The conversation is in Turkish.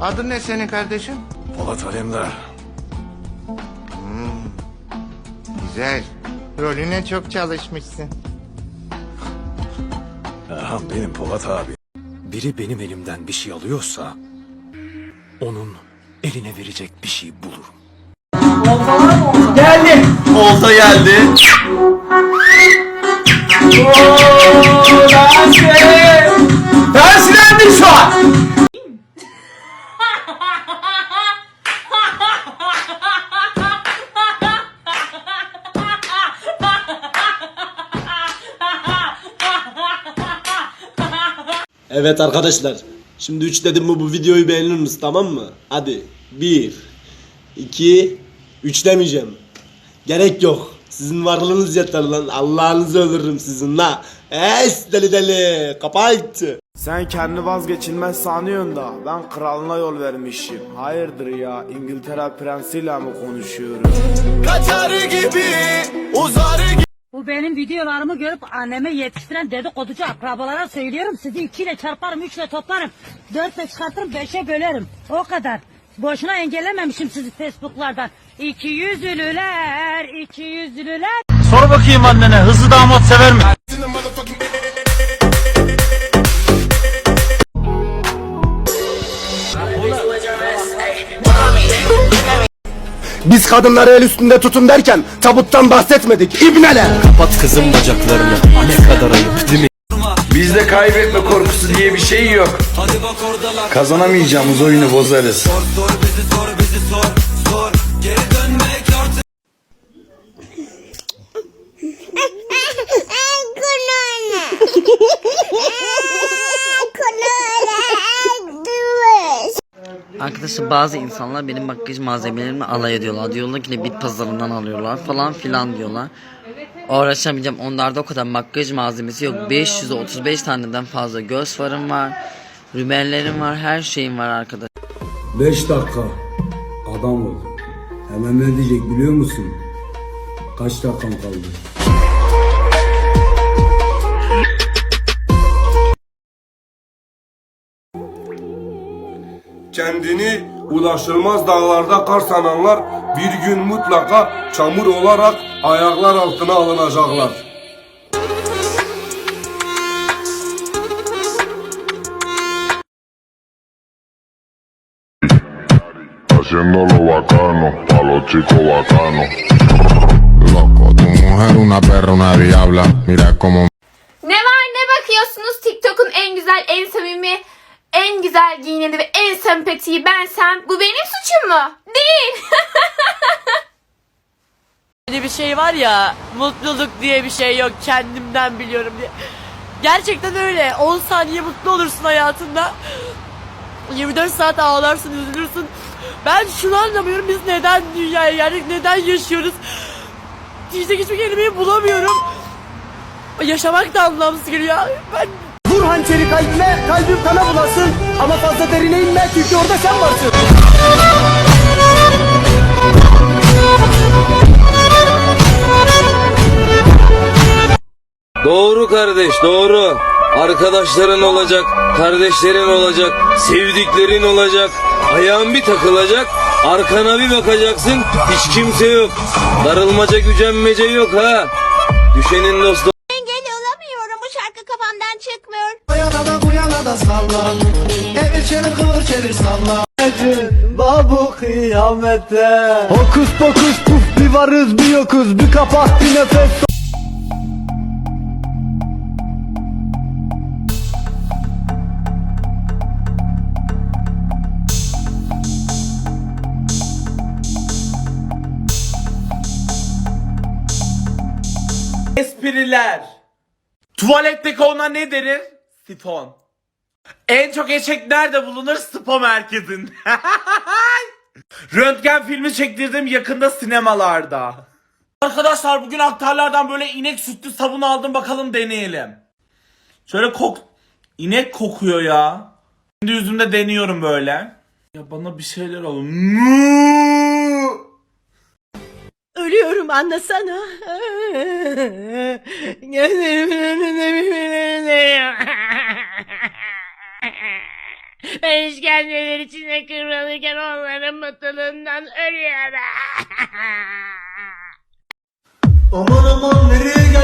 Adın ne senin kardeşim? Polat Alemdar. Güzel. Rolüne çok çalışmışsın. Erhan benim Polat abi. Biri benim elimden bir şey alıyorsa... ...onun eline verecek bir şey bulurum. Geldi. Olta geldi. Oo, Tersi. Evet arkadaşlar. Şimdi 3 dedim mi bu videoyu beğenir misiniz tamam mı? Hadi. 1 2 3 demeyeceğim. Gerek yok. Sizin varlığınız yeter lan. Allah'ınızı öldürürüm sizin la. Es deli deli. Kapat. Sen kendi vazgeçilmez sanıyorsun da ben kralına yol vermişim. Hayırdır ya İngiltere prensiyle mi konuşuyoruz? Bu benim videolarımı görüp anneme yetiştiren dedikoducu akrabalara söylüyorum. Sizi ikiyle çarparım, üçle toplarım. Dörtle çıkartırım, beşe bölerim. O kadar. Boşuna engellememişim sizi Facebook'lardan. İki yüzlüler, iki yüzlüler. Sor bakayım annene hızlı damat sever mi? Biz kadınları el üstünde tutun derken tabuttan bahsetmedik. İbneler. Kapat kızım bacaklarını. Ne kadar ayıp değil mi? Bizde kaybetme korkusu diye bir şey yok. Kazanamayacağımız oyunu bozarız. Arkadaşlar bazı insanlar benim makyaj malzemelerimi alay ediyorlar. Diyorlar ki ne bit pazarından alıyorlar falan filan diyorlar. Uğraşamayacağım. Onlarda o kadar makyaj malzemesi yok. 535 taneden fazla göz farım var. Rümenlerim var. Her şeyim var arkadaşlar. 5 dakika. Adam ol. Hemen ne diyecek biliyor musun? Kaç dakikam kaldı? Kendini ulaşılmaz dağlarda kar sananlar bir gün mutlaka çamur olarak ayaklar altına alınacaklar. Haciendo lo bacano, a los chicos bacanos. Loco, tu mujer una perra, una diabla. Mira como Ne var ne bakıyorsunuz TikTok'un en güzel, en samimi, en güzel giyineni ve en sempatiği bensem bu benim suçum mu? Değil. Öyle bir şey var ya, mutluluk diye bir şey yok kendimden biliyorum diye. Gerçekten öyle. 10 saniye mutlu olursun hayatında. 24 saat ağlarsın, üzülürsün. Ben şunu anlamıyorum. Biz neden dünyaya geldik? Neden yaşıyoruz? Diyecek hiçbir kelimeyi bulamıyorum. Yaşamak da anlamsız geliyor. Ben hançeri kalbime, kalbim kana bulasın. Ama fazla derine inme çünkü orada sen varsın. Doğru kardeş doğru. Arkadaşların olacak, kardeşlerin olacak, sevdiklerin olacak. Ayağın bir takılacak, arkana bir bakacaksın, hiç kimse yok. Darılmaca gücenmece yok ha. Düşenin dostu Babu kıyamete. Hokus pokus puf bir varız bir yokuz bir kapat bir nefes. Espriler. Tuvaletteki ona ne denir? Sifon. En çok eşek nerede bulunur? Spa merkezinde. Röntgen filmi çektirdim yakında sinemalarda. Arkadaşlar bugün aktarlardan böyle inek sütlü sabun aldım bakalım deneyelim. Şöyle kok... İnek kokuyor ya. Şimdi yüzümde deniyorum böyle. Ya bana bir şeyler olun. ölüyorum anlasana. Ben işkenceler içine kıvrılırken onların mutluluğundan ölüyorum. Aman aman nereye geldik